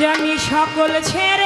আজ আমি সকল ছেড়ে